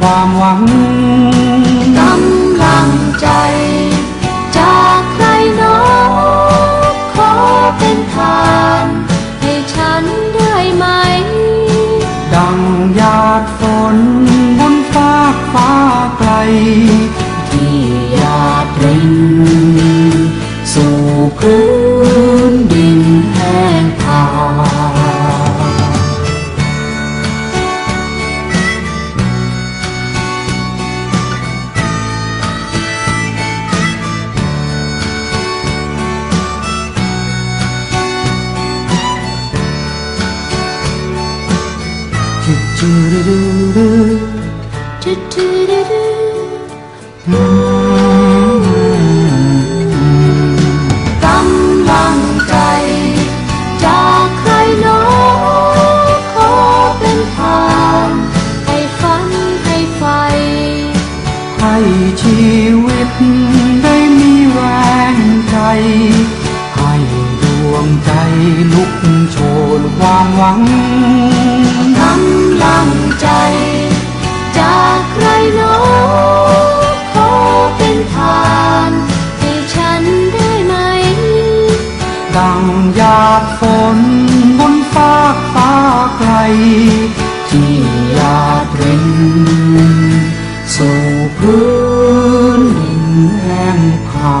ความหวัง กำลังใจ จากใครหนอขอเป็นทานให้ฝันให้ไฟ ให้ชี นความหวังกำลังใจ จากใครหนอขอเป็นทานให้ฉันได้ไหม ดังหยาดฝนบนฟากฟ้าไกล ที่หยาดรินสู่พื้นดินแห้งผา